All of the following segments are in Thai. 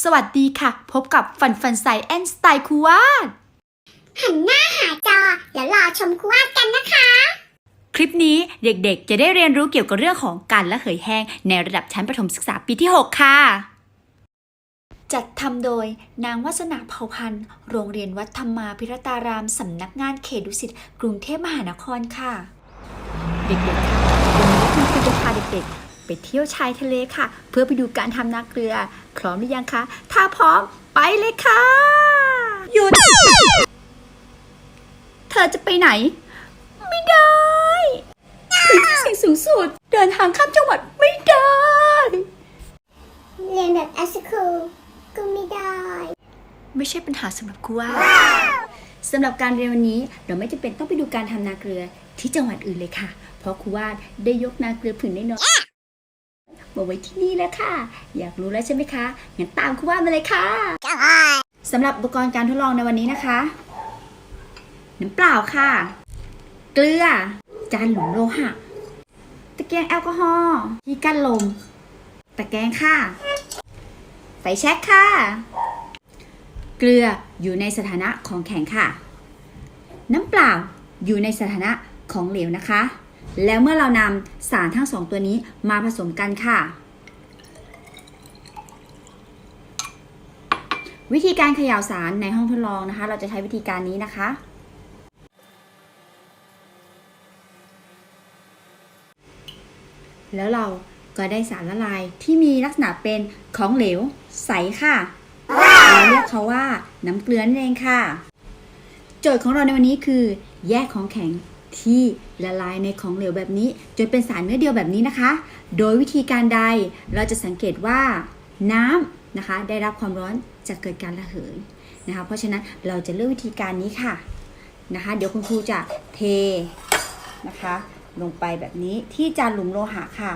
สวัสดีค่ะ พบกับฟันฟันไซแอนสไตล์คูวาดหันหน้าหาจอ แล้วรอชมครูวาดกันนะคะ คลิปนี้เด็กๆ จะได้เรียนรู้เกี่ยวกับเรื่องของการละเหยแห้ง ในระดับชั้นประถมศึกษาปีที่ 6 ค่ะ จัดทำโดยนางวัสนาเผ่าพันธ์ โรงเรียนวัดธรรมาพิรตารามสำนักงานเขตดุสิตกรุงเทพมหานครค่ะ เด็กๆค่ะวันนี้คุณครูจะพาเด็กๆไป เที่ยวชายทะเลค่ะ เพื่อไปดูการทำนาเกลือ พร้อมหรือยังคะ ถ้าพร้อมไปเลยค่ะหยุดเธอจะไปไหน ไม่ได้พื้นที่เสี่ยงสูงสุด เดินทางข้ามจังหวัดไม่ได้ เรียนแบบแอสคูลก็ไม่ได้ ไม่ใช่ปัญหาสำหรับครูว่าสำหรับการเรียนวันนี้เราไม่จำเป็นต้องไปดูการทำนาเกลือที่จังหวัดอื่นเลยค่ะ เพราะครูวาดได้ยกนาเกลือผืนน้อยๆ มาไว้ที่นี่แล้วค่ะ อยากรู้แล้วใช่ไหมคะ งั้นตามครูวามาเลยค่ะสำหรับอุปกรณ์การทดลองในวันนี้นะคะ น้ำเปล่าค่ะ เกลือ จานหลุมโลหะ ตะเกียงแอลกอฮอล์ที่กั้นลม ตะแกรงค่ะ ไฟแช็กค่ะ เกลืออยู่ในสถานะของแข็งค่ะ น้ำเปล่าอยู่ในสถานะของเหลวนะคะ แล้วเมื่อเรานำสารทั้งสองตัวนี้มาผสมกันค่ะ วิธีการเขย่าสารในห้องทดลองนะคะ เราจะใช้วิธีการนี้นะคะ แล้วเราก็ได้สารละลายที่มีลักษณะเป็นของเหลวใสค่ะเราเรียกเขาว่าน้ำเกลือนั่นเองค่ะ โจทย์ของเราในวันนี้คือ แยกของแข็ง ที่ละลายในของเหลวแบบนี้ จนเป็นสารเนื้อเดียวแบบนี้นะคะ โดยวิธีการใดเราจะสังเกตว่าน้ำนะคะ ได้รับความร้อนจะเกิดการระเหยนะคะ เพราะฉะนั้นเราจะเลือกวิธีการนี้ค่ะนะคะ เดี๋ยวคุณครูจะเทนะคะ ลงไปแบบนี้ที่จานหลุมโลหะค่ะ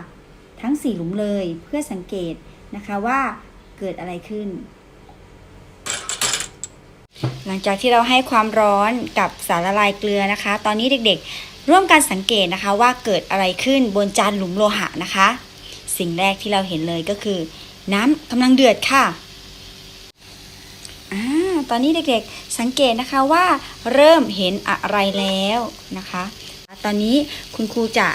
ทั้ง 4 หลุมเลยเพื่อสังเกตนะคะว่าเกิดอะไรขึ้น หลังจากที่เราให้ความร้อนกับสารละลายเกลือนะคะ ตอนนี้เด็กๆ ร่วมกันสังเกตนะคะว่าเกิดอะไรขึ้นบนจานหลุมโลหะนะคะ สิ่งแรกที่เราเห็นเลยก็คือ น้ำกำลังเดือดค่ะอ่าตอนนี้เด็กๆ สังเกตนะคะว่าเริ่มเห็นอะไรแล้วนะคะ ตอนนี้คุณครูจะ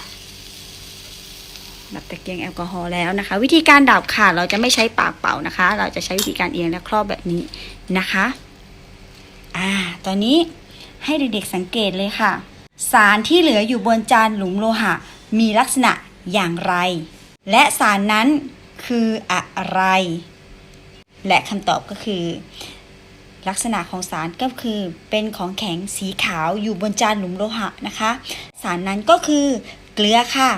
ดับตะเกียงแอลกอฮอล์แล้วนะคะ วิธีการดับค่ะ เราจะไม่ใช้ปากเป่านะคะ เราจะใช้วิธีการเอียงและครอบแบบนี้นะคะ อ่า ตอนนี้ให้เด็กๆสังเกตเลยค่ะ สารที่เหลืออยู่บนจานหลุมโลหะ มีลักษณะอย่างไร และสารนั้นคืออะไร และคำตอบก็คือ ลักษณะของสารก็คือเป็นของแข็งสีขาวอยู่บนจานหลุมโลหะนะคะ สารนั้นก็คือเกลือค่ะ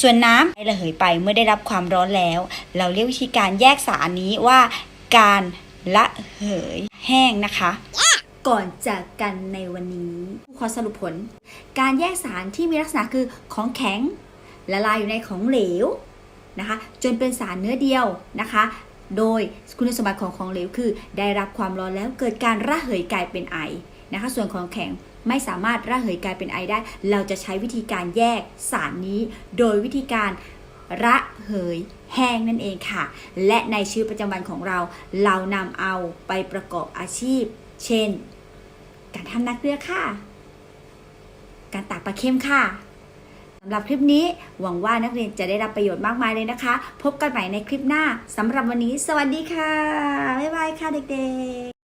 ส่วนน้ำระเหยไปเมื่อได้รับความร้อนแล้ว เราเรียกวิธีการแยกสารนี้ว่าการละเหยแห้งนะคะ ก่อนจากกันในวันนี้ ขอสรุปผล การแยกสารที่มีลักษณะคือของแข็งละลายอยู่ในของเหลวนะคะ จนเป็นสารเนื้อเดียวนะคะ โดยคุณสมบัติของของเหลวคือ ได้รับความร้อนแล้วเกิดการระเหยกลายเป็นไอนะคะ ส่วนของแข็งไม่สามารถระเหยกลายเป็นไอได้ เราจะใช้วิธีการแยกสารนี้ โดยวิธีการระเหยแห้งนั่นเองค่ะ และในชีวิตประจำวันของเรา เรานำเอาไปประกอบอาชีพ เช่น การทำนักเรือค่ะ การตากปลาเค็มค่ะสำหรับคลิปนี้หวังว่านักเรียนจะได้รับประโยชน์มากมายเลยนะคะ พบกันใหม่ในคลิปหน้าสำหรับวันนี้ สวัสดีค่ะ บ๊ายบายค่ะเด็กๆ